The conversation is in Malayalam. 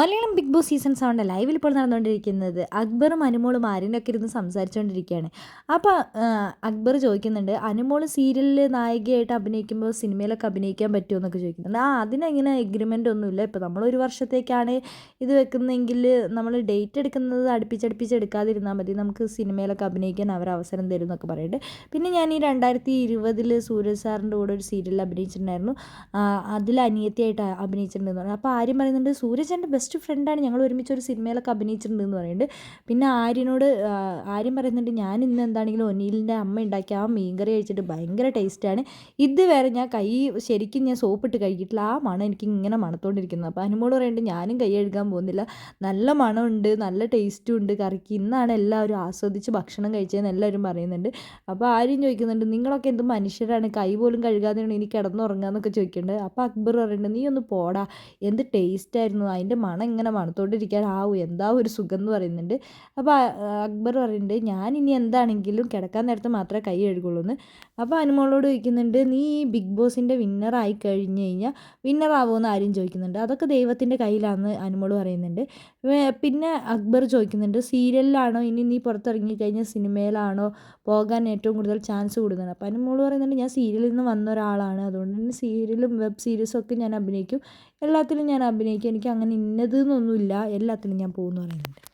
മലയാളം ബിഗ് ബോസ് സീസൺ സെവന്റെ ലൈവിൽ ഇപ്പോൾ നടന്നുകൊണ്ടിരിക്കുന്നത് അക്ബറും അനുമോളും ആര്യനൊക്കെ ഇരുന്ന് സംസാരിച്ചുകൊണ്ടിരിക്കുകയാണ്. അപ്പോൾ അക്ബർ ചോദിക്കുന്നുണ്ട് അനുമോൾ സീരിയലിൽ നായികയായിട്ട് അഭിനയിക്കുമ്പോൾ സിനിമയിലൊക്കെ അഭിനയിക്കാൻ പറ്റുമോ എന്നൊക്കെ ചോദിക്കുന്നുണ്ട്. ആ അതിനങ്ങനെ എഗ്രിമെന്റ് ഒന്നുമില്ല. ഇപ്പോൾ നമ്മൾ ഒരു വർഷത്തേക്കാണ് ഇത് വെക്കുന്നതെങ്കിൽ നമ്മൾ ഡേറ്റ് എടുക്കുന്നത് അടുപ്പിച്ചടുപ്പിച്ച് എടുക്കാതിരുന്നാൽ മതി. നമുക്ക് സിനിമയിലൊക്കെ അഭിനയിക്കാൻ അവർ അവസരം തരും എന്നൊക്കെ പറയുന്നുണ്ട്. പിന്നെ ഞാൻ ഈ രണ്ടായിരത്തി ഇരുപതിൽ സൂരജ് സാറിന്റെ കൂടെ ഒരു സീരിയലിൽ അഭിനയിച്ചിട്ടുണ്ടായിരുന്നു. അതിൽ അനിയത്തിയായിട്ട് അഭിനയിച്ചിട്ടുണ്ടെന്ന് പറഞ്ഞു. അപ്പോൾ ആര്യം പറയുന്നുണ്ട് സൂരജ് എന്റെ ബെസ്റ്റ് ഫ്രണ്ടാണ്. ഞങ്ങൾ ഒരുമിച്ച് ഒരു സിനിമയിലൊക്കെ അഭിനയിച്ചിട്ടുണ്ടെന്ന് പറയുന്നുണ്ട്. പിന്നെ ആര്യനോട് ആര്യം പറയുന്നുണ്ട് ഞാൻ ഇന്ന് എന്താണെങ്കിലും ഒനീലിന്റെ അമ്മ ഉണ്ടാക്കിയ ആ മീൻ കറി കഴിച്ചിട്ട് ഭയങ്കര ടേസ്റ്റാണ്. ഇതുവരെ ഞാൻ കൈ ശരിക്കും ഞാൻ സോപ്പിട്ട് കഴിക്കിട്ടില്ല ആ മണം എനിക്ക് ഇങ്ങനെ മണത്തോണ്ടിരിക്കുന്നത് അപ്പോൾ അനുമോട് പറയുന്നുണ്ട് ഞാനും കൈ കഴുകാൻ പോകുന്നില്ല. നല്ല മണമുണ്ട് നല്ല ടേസ്റ്റും ഉണ്ട്. കറിക്ക് ഇന്നാണ് എല്ലാവരും ആസ്വദിച്ച് ഭക്ഷണം കഴിച്ചതെന്ന് എല്ലാവരും പറയുന്നുണ്ട്. അപ്പോൾ ആര്യം ചോദിക്കുന്നുണ്ട് നിങ്ങളൊക്കെ എന്ത് മനുഷ്യരാണ്? കൈ പോലും കഴുകാതെ ഇനി കിടന്നുറങ്ങാന്നൊക്കെ ചോദിക്കുന്നുണ്ട്. അപ്പോൾ അക്ബർ പറയുന്നുണ്ട് നീ ഒന്ന് പോടാ. എന്ത് ടേസ്റ്റായിരുന്നു അതിന്റെ മണം ഇങ്ങനെ മണത്തോണ്ടിരിക്കാൻ ആവും എന്താ ഒരു സുഖം എന്ന് പറയുന്നുണ്ട്. അപ്പോൾ അക്ബർ പറയുന്നുണ്ട് ഞാൻ ഇനി എന്താണെങ്കിലും കിടക്കാൻ നേരത്ത് മാത്രമേ കൈ കഴുകുള്ളൂ എന്ന്. അപ്പോൾ അനുമോളോട് ചോദിക്കുന്നുണ്ട് നീ ഈ ബിഗ് ബോസിന്റെ വിന്നറായി കഴിഞ്ഞ് കഴിഞ്ഞാൽ വിന്നറാവുമെന്ന് ആരും ചോദിക്കുന്നുണ്ട്. അതൊക്കെ ദൈവത്തിന്റെ കയ്യിലാണെന്ന് അനുമോൾ പറയുന്നുണ്ട്. പിന്നെ അക്ബർ ചോദിക്കുന്നുണ്ട് സീരിയലിലാണോ? ഇനി നീ പുറത്തിറങ്ങി കഴിഞ്ഞാൽ സിനിമയിലാണോ പോകാൻ ഏറ്റവും കൂടുതൽ ചാൻസ് കൊടുക്കുന്നത് അപ്പോൾ അനുമോൾ പറയുന്നുണ്ട് ഞാൻ സീരിയലിൽ നിന്ന് വന്ന ഒരാളാണ്. അതുകൊണ്ട് തന്നെ സീരിയലും വെബ് സീരീസും ഒക്കെ ഞാൻ അഭിനയിക്കും. എല്ലാത്തിലും ഞാൻ അഭിനയിക്കും. എനിക്ക് അങ്ങനെ ഇന്നത് എല്ലാത്തിനും ഞാൻ പോകുമെന്ന് പറയുന്നുണ്ട്.